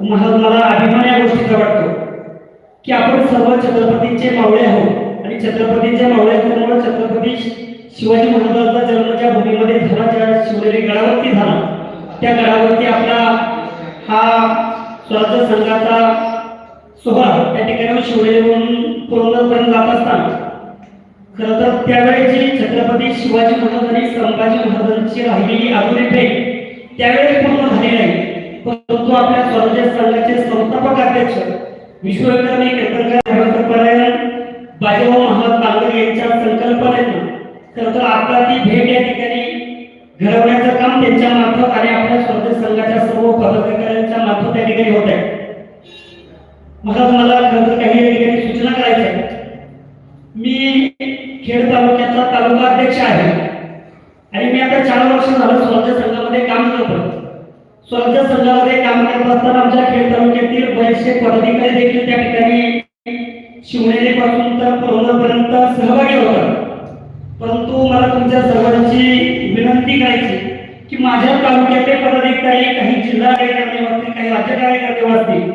महाराज मला अभिमान या गोष्टीचा वाटतो की आपण सर्व छत्रपतींचे मावळे आहोत आणि छत्रपतींच्या मावळ्यामुळे छत्रपती शिवाजी महाराजांचा जन्म ज्या भूमीमध्ये झाला ज्या शिवनेरी गडावरती झाला त्या गडावरती आपला हा स्वराज्य संघाचा सोहळा त्या ठिकाणी शिवनेरीवरून पुरंदरपर्यंत जात असताना खरं तर त्यावेळेची छत्रपती शिवाजी महाराज आणि संभाजी महाराजांची राहिलेली आधुनिक भेट त्यावेळेस पूर्ण झाली नाही. आपल्या स्वराज्य संघाचे संस्थापक अध्यक्ष विश्वविक्रमी कीर्तनकार बाजीराव महाराज बांगर यांच्या संकल्पनेनं खरं तर आपला ती भेट या ठिकाणी घडवण्याचं काम त्यांच्या मार्फत आणि आपल्या स्वराज्य संघाच्या सर्व पदाधिकाऱ्यांच्या मार्फत त्या ठिकाणी होत आहे. मला खरं तर काही या ठिकाणी सूचना करायच्या आहेत मी खेड तालुक्याचा तालुका अध्यक्ष आहे आणि मी आता चार वर्ष झालं स्वराज्य संघामध्ये काम करतो स्वराज्य काम करत असताना आमच्या खेड तालुक्यातील बरेचसे पदाधिकारी देखील त्या ठिकाणी शिवनेरी पासून तर पर्यंत सहभागी होतात. परंतु मला तुमच्या सर्वांची विनंती करायची की माझ्या तालुक्याचे पदाधिकारी काही जिल्हा कार्यकर्ते असतील काही राज्य कार्यकर्ते असतील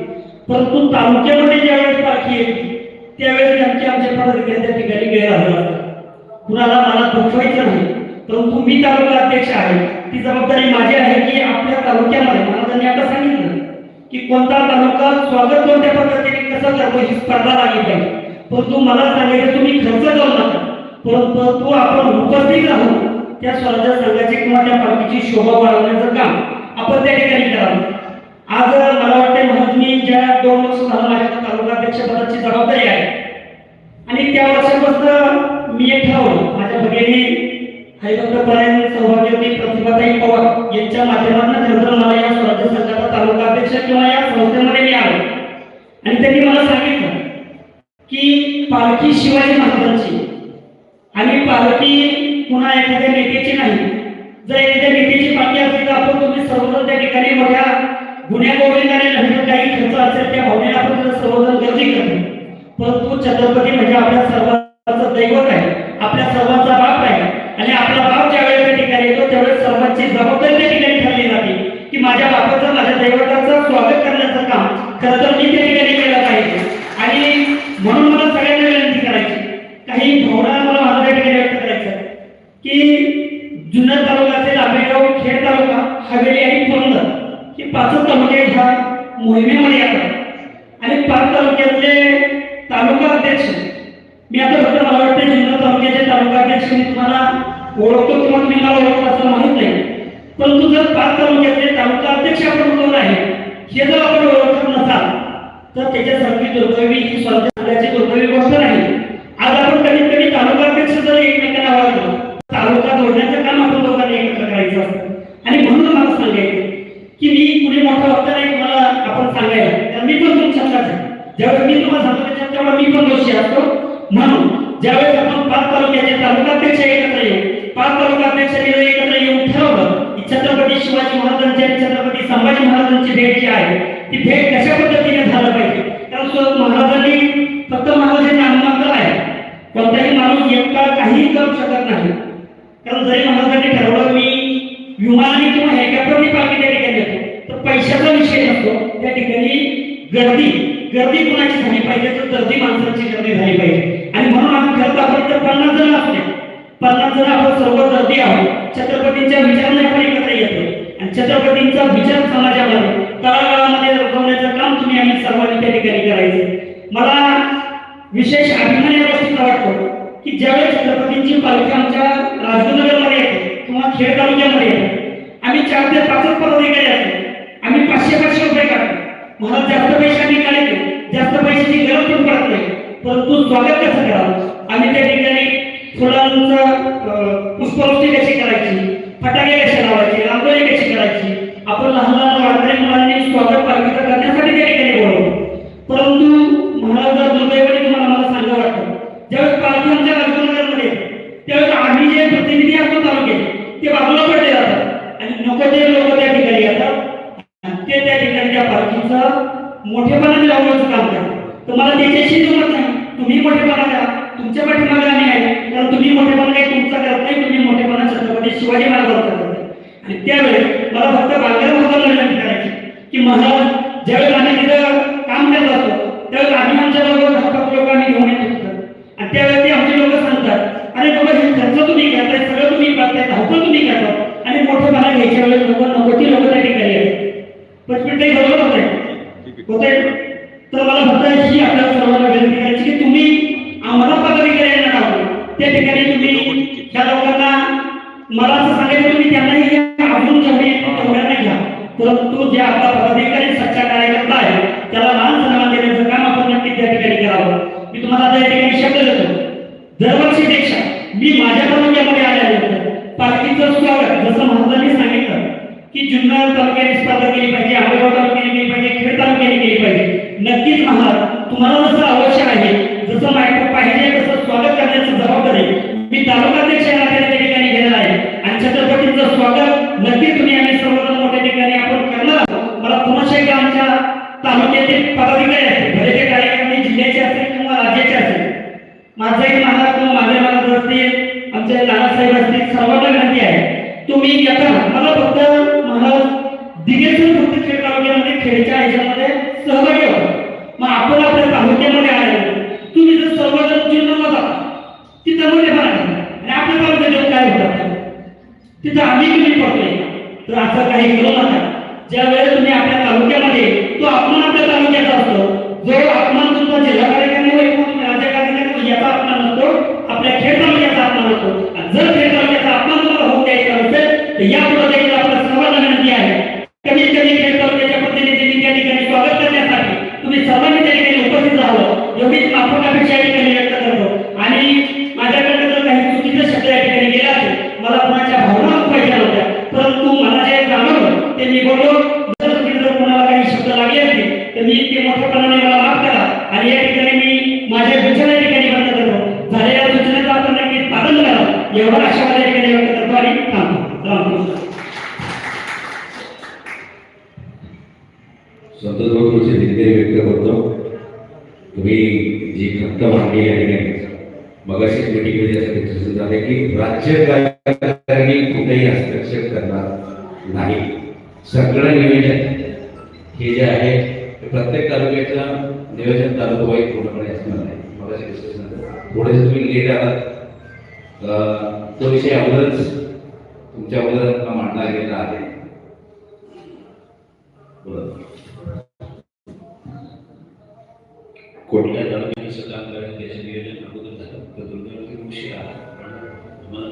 परंतु तालुक्यामध्ये ज्यावेळेस पालखी येते त्यावेळेस आमचे आमचे पदाधिकारी त्या ठिकाणी गैरहजर असतात कुणाला मला दुखवायचं नाही परंतु मी तालुका अध्यक्ष आहे. ती जबाबदारी माझी आहे की आपल्या तालुक्यामध्ये महाराजांनी की कोणता तालुका स्वागत कोणत्या पद्धतीने कसं करतो ही स्पर्धा लागली पाहिजे परंतु मला सांगायचं तुम्ही खर्च करू नका. परंतु आपण उपस्थित राहून त्या स्वराज्य संघाची किंवा त्या पालखीची शोभा वाढवण्याचं काम आपण त्या ठिकाणी करावं. आज मला वाटते महाराज मी ज्या दोन वर्ष झालं माझ्या तालुका अध्यक्ष पदाची जबाबदारी आहे. आणि त्या वर्षापासून मी एक ठरवलं माझ्या भगिनी हरिभक्तपरायण सौभाग्यवती प्रतिभाताई पवार यांच्या माध्यमातून नंतर मला या स्वराज्य संघाचा तालुका अध्यक्ष किंवा या संस्थेमध्ये मी आलो आणि त्यांनी मला सांगितलं की पालखी शिवाजी महाराजांची. आणि पालखी पुन्हा एखाद्या नेत्याची नाही. जर एखाद्या नेत्याची पालखी असेल तर आपण तुम्ही सर्वजण त्या ठिकाणी मोठ्या गुन्ह्या गोविंदाने नवीन काही खर्च असेल त्या भावनेला आपण सर्वजण गर्दी करतो. परंतु छत्रपती म्हणजे आपल्या सर्वांचं दैवत आहे. आपल्या सर्वांचा बाप आहे. आणि आपला बाप ज्यावेळेस त्या ठिकाणी येतो त्यावेळेस सर्वांची जबाबदारी त्या ठिकाणी ठरली जाते. की माझ्या बापाचं माझ्या दैवताचं स्वागत करण्याचं काम खरं तर मी त्या ठिकाणी केलं पाहिजे आणि म्हणून मला सगळ्यांना विनंती करायची काही भावना मला माझ्या त्या ठिकाणी व्यक्त करायचं आहे. की जुन्नर तालुका असेल आंबेगाव खेड तालुका हवेली आणि की ही पाचच तालुके ह्या मोहिमेमध्ये येतात आणि पाच तालुक्यातले तालुका अध्यक्ष मी आता फक्त मला वाटतं जिल्हा तालुक्याचे तालुका अध्यक्ष मी तुम्हाला ओळखतो किंवा तुम्ही मला ओळखतो असं माहीत नाही. परंतु जर पाच तालुक्यातले तालुका अध्यक्ष आपण कोण आहे हे जर आपण ओळखत नसाल तर त्याच्यासारखी दुर्दैवी ही स्वतः झाल्याची दुर्दैवी गोष्ट नाही आज आपण कमीत कमी तालुका अध्यक्ष जर एकमेकांना वाढलो तालुका जोडण्याचं काम आपण दोघांनी एकत्र करायचं असतं आणि म्हणून मला सांगायचं की मी जबाबदार आहे वक्ता मला आपण सांगायला. तर मी पण तुमच्यातलाच आहे. ज्यावेळेस मी तुम्हाला सांगतो त्याच्यात तेवढा मी पण दोषी असतो. म्हणून ज्यावेळेस आपण पाच तालुक्याचे तालुका अध्यक्ष एकत्र येऊ पाच तालुका अध्यक्ष एकत्र येऊन ठरवलं की छत्रपती शिवाजी महाराजांची आणि छत्रपती संभाजी महाराजांची भेट जी आहे ती भेट कशा पद्धतीने झालं पाहिजे? कारण महाराजांनी फक्त महाराजांचे नाममात्र आहे कोणताही माणूस एकटा काहीही करू शकत नाही कारण जरी महाराजांनी ठरवलं मी विमानाने किंवा हेलिकॉप्टरने पालखी त्या ठिकाणी येतो तर पैशाचा विषय नसतो त्या ठिकाणी गर्दी गर्दी कुणाची झाली पाहिजे तर गर्दी माणसाची गर्दी झाली पाहिजे. आणि म्हणून आम्ही करत आपण तर पन्नास जण असले पन्नास जण आपण सर्व गर्दी आहोत. छत्रपतींच्या विचाराने आपण एकत्र येतो. आणि छत्रपतींचा विचार समाजामध्ये तळागाळामध्ये रोखवण्याचं काम तुम्ही आम्ही सर्वांनी त्या ठिकाणी करायचं. मला विशेष अभिमान या गोष्टीचा वाटतो की ज्यावेळेस छत्रपतींची पालखी आमच्या राजगुरुनगरमध्ये येते किंवा खेड तालुक्यामध्ये येते आम्ही चार ते पाचच पदाधिकारी असतो आम्ही पाचशे पाचशे रुपये मला जास्त पैसे काढायचे जास्त पैशाची गरज पण पडत नाही. परंतु स्वागत कसं करावं? आम्ही त्या ठिकाणी फुलांचं पुष्पवृष्टी कशी करायची? फटाके कसे लावायचे? रांगोळी कशी करायची? आपण लहान लहान वाढणाऱ्या मुलांनी स्वागत पालखीचं करण्यासाठी त्या ठिकाणी बोलवतो परंतु महाराजा दुर्दैवाने तुम्हाला मला सांगा वाटतं ज्यावेळेस पालखी आमच्या राजगुरुनगरमध्ये त्यावेळेस आम्ही जे प्रतिनिधी असतो तालुक्यात ते बाजूला पडले जातात आणि नको ते लोक त्या ठिकाणी येतात आणि ते त्या ठिकाणी त्या मोठेपणाने लावण्याचं काम करा. तुम्हाला त्याच्याशी जमत नाही. तुम्ही मोठेपणा करा. तुमच्या पाठीमागे आम्ही आहे. कारण तुम्ही मोठेपणा काही तुमचा करत नाही तुम्ही मोठेपणा छत्रपती शिवाजी महाराजांचा करताय आणि त्यावेळेस मला फक्त बांगला महाराजांना विनंती करायची. की महाराज ज्यावेळेस आम्ही तिथं काम करत असतो त्यावेळेस आम्ही आमच्या बरोबर धक्का लोक आम्ही घेऊन येत होतो. आणि त्यावेळेस ते आमचे लोक सांगतात अरे बाबा हे खर्च तुम्ही करताय सगळं तुम्ही करताय धावपळ तुम्ही करता आणि मोठं घ्यायच्या वेळेस लोक नको ती लोक जे आपला पदाधिकारी सच्चा कार्यकर्ता आहे त्याला मान सन्मान देण्याचं काम आपण नक्कीच त्या ठिकाणी करावं. मी तुम्हाला त्या ठिकाणी शब्द देतो. दरवर्षीपेक्षा मी माझ्या तालुक्यामध्ये आल्यानंतर पालखीचं स्वागत जसं महाराजांनी सांगितलं की जुन्नर तालुक्याने स्पर्धा केली पाहिजे आंबेगाव तालुक्याने केली पाहिजे खेड तालुक्याने केली पाहिजे. नक्कीच महाराज तुम्हाला जसं आवश्यक आहे जसं माहिती पाहिजे तसं स्वागत करण्याचं जबाबदारी मी तालुकाध्यक्ष या त्या ठिकाणी घेणार आहे. आणि छत्रपतींचं स्वागत आम्हाला फक्त महाराज दिगेतून फक्त खेळ तालुक्यामध्ये खेळच्या ह्याच्यामध्ये सहभागी व्हा. मग आपण आपल्या तालुक्यामध्ये आले तुम्ही जर सर्वजण जिल्हा जाता तिथं मध्ये भरा आणि आपल्या तालुक्यात काय होतं? तिथं आम्ही तुम्ही पडतोय? तर असं काही करू नका. ज्या वेळेस तुम्ही आपल्या तालुक्यामध्ये तो अपमान आपल्या तालुक्याचा असतो. जो अपमान तुमचा जिल्हा कार्यकारी राज्य कार्यकारी याचा अपमान नसतो आपल्या खेळ तालुक्याचा अपमान असतो. जर खेळ तालुक्याचा अपमान तुम्हाला होऊन द्यायचा असेल तर या मगाशी मीटिंगमध्ये असं डिस्कशन झालं की राज्य कार्यकारिणी कुठेही हस्तक्षेप करणार नाही. सगळं नियोजन हे जे आहे ते प्रत्येक तालुक्याचं नियोजन तालुका वाईज पूर्णपणे असणार नाही. मगाशी डिस्कशन झालं. थोडेसे तुम्ही लेट आलात तो विषय अगोदरच तुमच्या अगोदर मांडला गेला आहे. बरोबर तालुक्याने काम करण्यात त्याचे नियोजन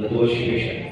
अगोदर झालं